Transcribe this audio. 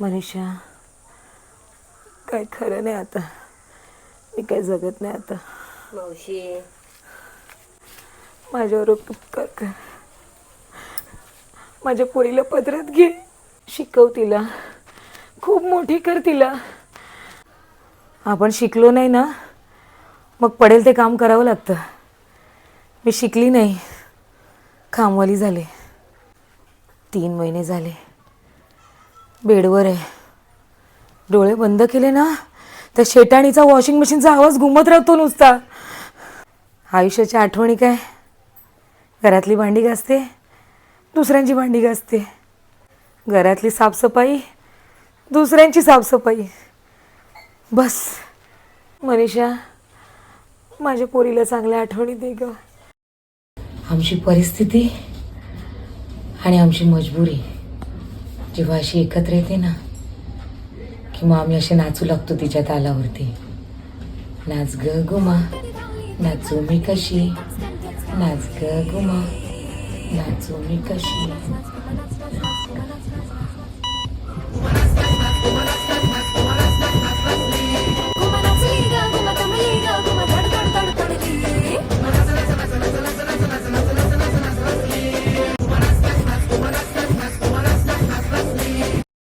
मनीषा काय खरं नाही आता. मी काय जगत नाही आता. मावशी. माझ्यावर उपकार कर. माझ्या पोरीला पदरात घे. शिकव तिला. खूप मोठी कर तिला. आपण शिकलो नाही ना मग पडेल ते काम करावं लागतं. मी शिकली नाही. कामवाली झाले. तीन महिने झाले. बेडवर आहे. डोळे बंद केले ना? तर शेटाणीचा वॉशिंग मशीनचा आवाज घुमत राहतो नुसता. आयुष्याच्या आठवणी काय? घरातली भांडी घासते दुसऱ्यांची भांडी घासते. घरातली साफसफाई दुसऱ्यांची साफसफाई. बस. मनीषा माझ्या पोरीला चांगल्या आठवणी दे ग. आमची परिस्थिती आणि आमची मजबुरी. जेव्हा अशी एकत्र येते ना की मग आम्ही असे नाचू लागतो तिच्या तालावरती. नाच ग गुमा नाचू मी कशी? नाच ग गुमा नाचू मी कशी?